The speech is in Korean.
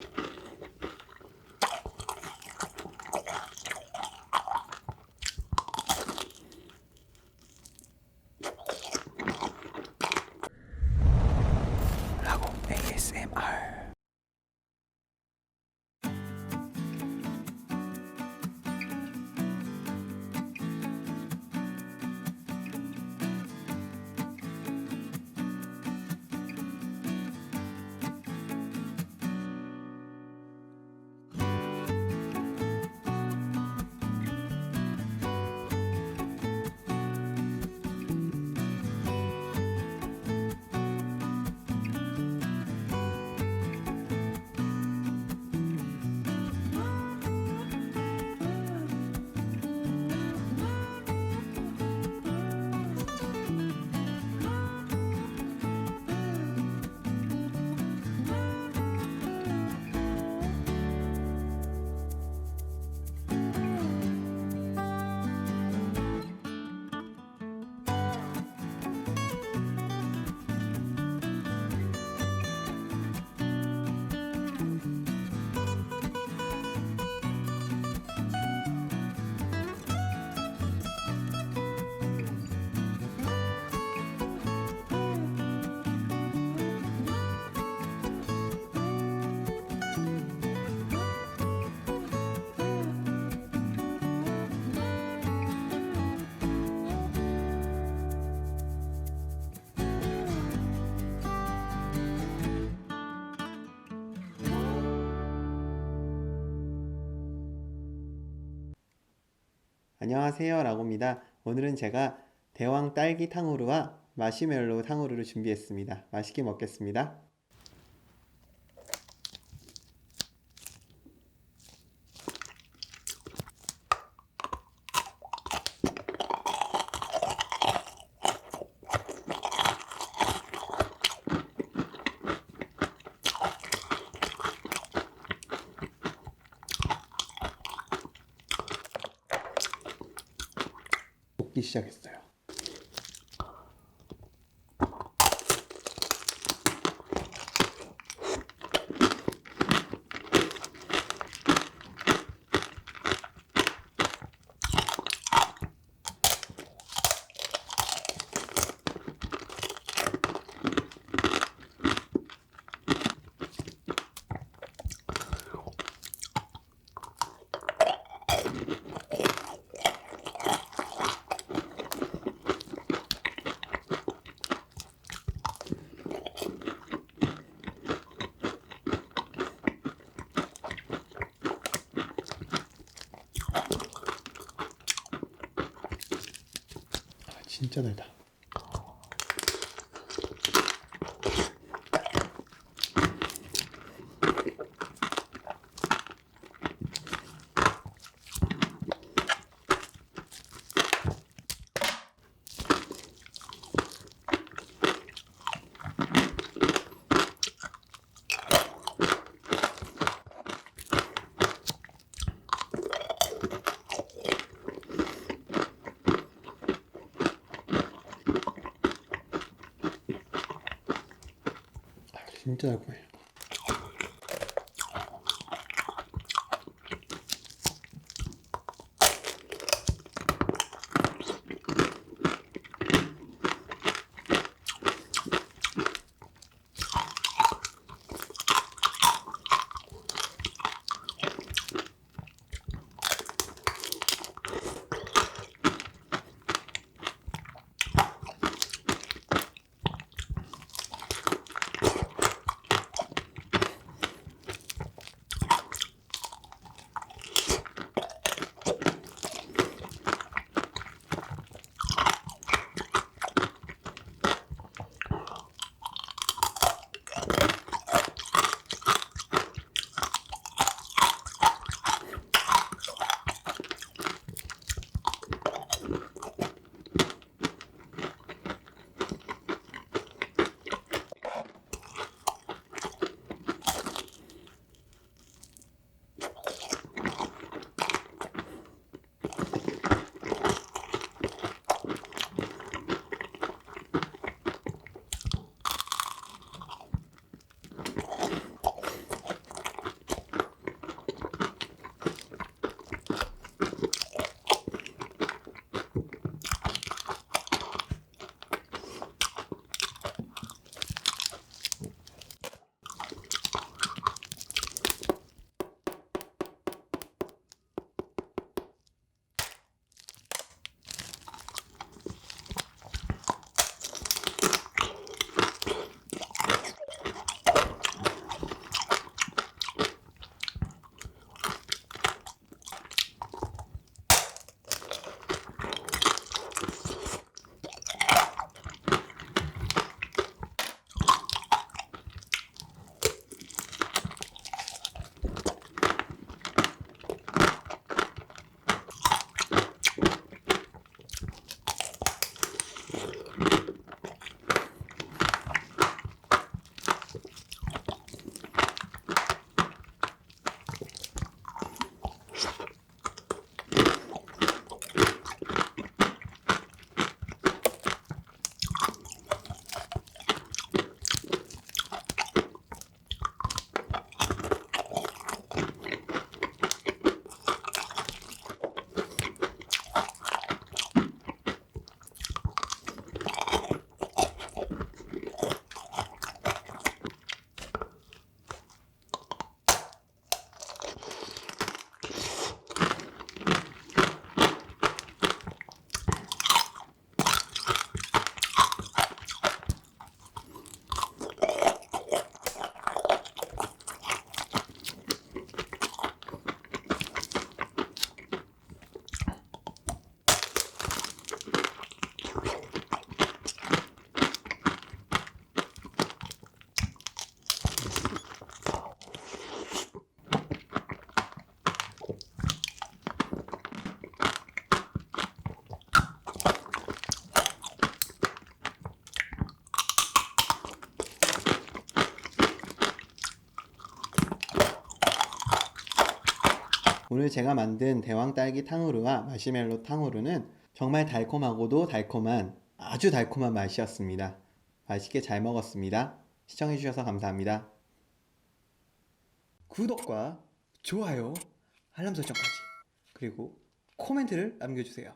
라 안녕하세요 라고입니다. 오늘은 제가 대왕 딸기 탕후루와 마시멜로우 탕후루를 준비했습니다. 맛있게 먹겠습니다. 먹기 시 진짜 달다. 아, 진 오늘 제가 만든 대왕 딸기 탕후루와 마시멜로 탕후루는 정말 달콤하고도 달콤한 아주 달콤한 맛이었습니다. 맛있게 잘 먹었습니다. 시청해주셔서 감사합니다. 구독과 좋아요, 알람 설정까지 그리고 코멘트를 남겨주세요.